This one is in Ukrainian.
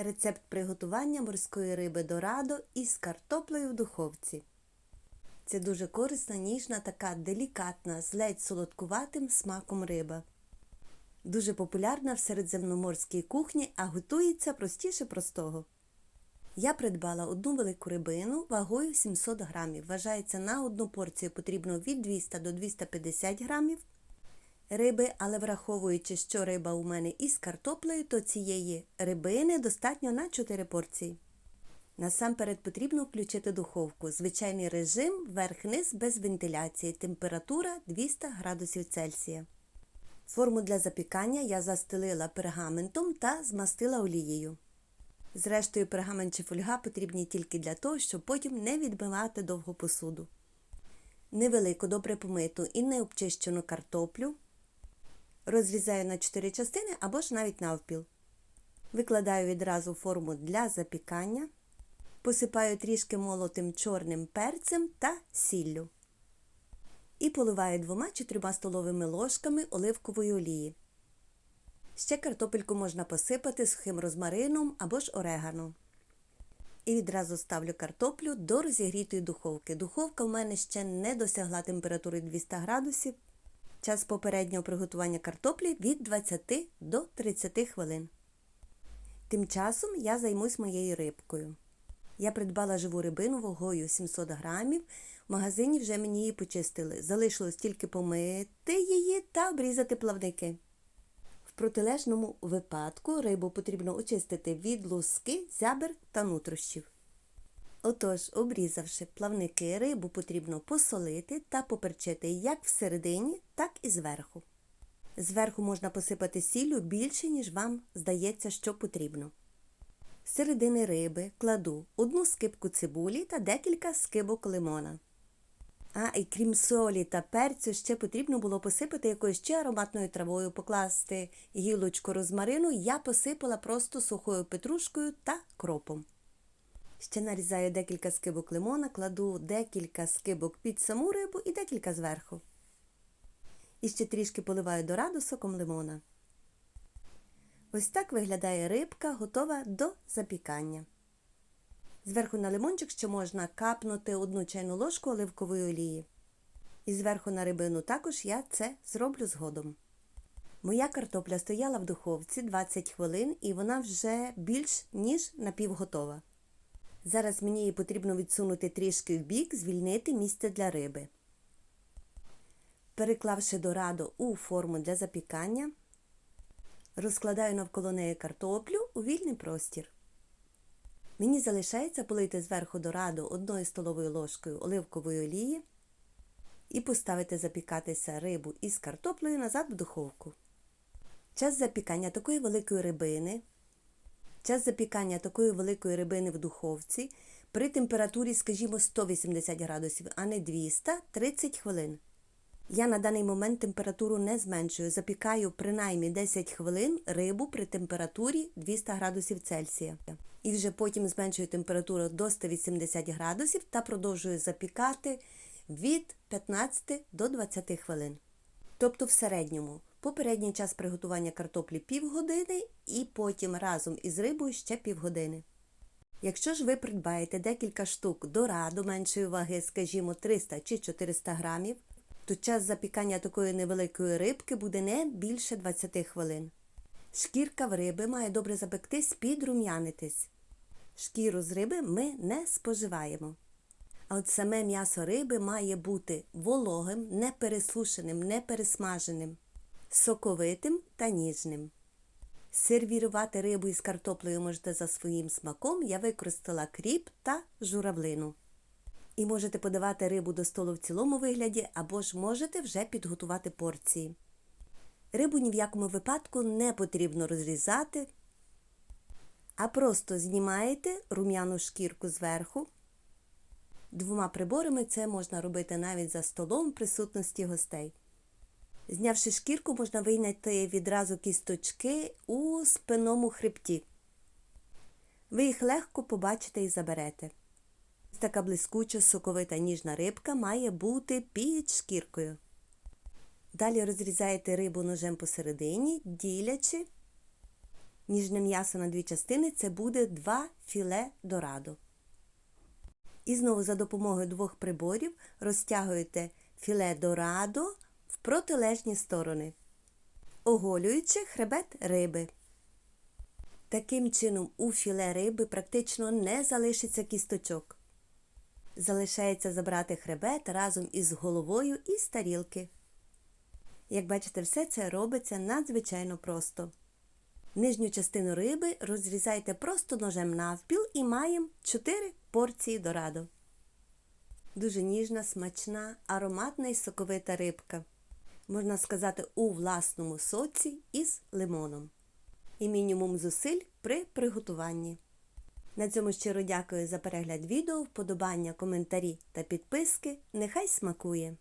Рецепт приготування морської риби дорадо із картоплею в духовці. Це дуже корисна, ніжна, така делікатна, з ледь солодкуватим смаком риба. Дуже популярна в середземноморській кухні, а готується простіше простого. Я придбала одну велику рибину вагою 700 грамів. Вважається, на одну порцію потрібно від 200 до 250 грамів риби, але враховуючи, що риба у мене із картоплею, то цієї рибини достатньо на 4 порції. Насамперед потрібно включити духовку. Звичайний режим верх-низ без вентиляції. Температура 200 градусів Цельсія. Форму для запікання я застелила пергаментом та змастила олією. Зрештою, пергамент чи фольга потрібні тільки для того, щоб потім не відбивати довго посуду. Невелику, добре помиту і необчищену картоплю розрізаю на 4 частини або ж навіть навпіл. Викладаю відразу форму для запікання, посипаю трішки молотим чорним перцем та сіллю. І поливаю двома чи трьома столовими ложками оливкової олії. Ще картопельку можна посипати сухим розмарином або ж орегано. І відразу ставлю картоплю до розігрітої духовки. Духовка в мене ще не досягла температури 200 градусів. Час попереднього приготування картоплі від 20 до 30 хвилин. Тим часом я займусь моєю рибкою. Я придбала живу рибину вагою 700 грамів. В магазині вже мені її почистили. Залишилось тільки помити її та обрізати плавники. В протилежному випадку рибу потрібно очистити від луски, зябер та нутрощів. Отож, обрізавши плавники, рибу потрібно посолити та поперчити як всередині, так і зверху. Зверху можна посипати сіллю більше, ніж вам здається, що потрібно. З середини риби кладу одну скибку цибулі та декілька скибок лимона. А і крім солі та перцю, ще потрібно було посипати якоюсь ще ароматною травою, покласти гілочку розмарину, я посипала просто сухою петрушкою та кропом. Ще нарізаю декілька скибок лимона, кладу декілька скибок під саму рибу і декілька зверху. І ще трішки поливаю дораду соком лимона. Ось так виглядає рибка, готова до запікання. Зверху на лимончик ще можна капнути одну чайну ложку оливкової олії. І зверху на рибину також я це зроблю згодом. Моя картопля стояла в духовці 20 хвилин і вона вже більш ніж напівготова. Зараз мені її потрібно відсунути трішки в бік, звільнити місце для риби. Переклавши дораду у форму для запікання, розкладаю навколо неї картоплю у вільний простір. Мені залишається полити зверху дораду одною столовою ложкою оливкової олії і поставити запікатися рибу із картоплею назад в духовку. Час запікання такої великої рибини. Час запікання такої великої рибини в духовці при температурі, скажімо, 180 градусів, а не 200 30 хвилин. Я на даний момент температуру не зменшую, запікаю принаймні 10 хвилин рибу при температурі 200 градусів Цельсія. І вже потім зменшую температуру до 180 градусів та продовжую запікати від 15 до 20 хвилин. Тобто в середньому попередній час приготування картоплі півгодини і потім разом із рибою ще півгодини. Якщо ж ви придбаєте декілька штук дораду меншої ваги, скажімо, 300 чи 400 грамів, то час запікання такої невеликої рибки буде не більше 20 хвилин. Шкірка в риби має добре запектись, підрум'янитись. Шкіру з риби ми не споживаємо. А от саме м'ясо риби має бути вологим, не пересушеним, не пересмаженим, соковитим та ніжним. Сервірувати рибу із картоплею можете за своїм смаком. Я використала кріп та журавлину. І можете подавати рибу до столу в цілому вигляді, або ж можете вже підготувати порції. Рибу ні в якому випадку не потрібно розрізати, а просто знімаєте рум'яну шкірку зверху. Двома приборами це можна робити навіть за столом в присутності гостей. Знявши шкірку, можна вийняти відразу кісточки у спинному хребті. Ви їх легко побачите і заберете. Така блискуча, соковита ніжна рибка має бути під шкіркою. Далі розрізаєте рибу ножем посередині, ділячи Ніжне м'ясо на дві частини це буде два філе дорадо. І знову за допомогою двох приборів розтягуєте філе дорадо в протилежні сторони, оголюючи хребет риби. Таким чином у філе риби практично не залишиться кісточок. Залишається забрати хребет разом із головою і з тарілки. Як бачите, все це робиться надзвичайно просто. Нижню частину риби розрізайте просто ножем навпіл і маємо 4 порції дорадо. Дуже ніжна, смачна, ароматна і соковита рибка. Можна сказати, у власному соці із лимоном. І мінімум зусиль при приготуванні. На цьому щиро дякую за перегляд відео, вподобання, коментарі та підписки. Нехай смакує!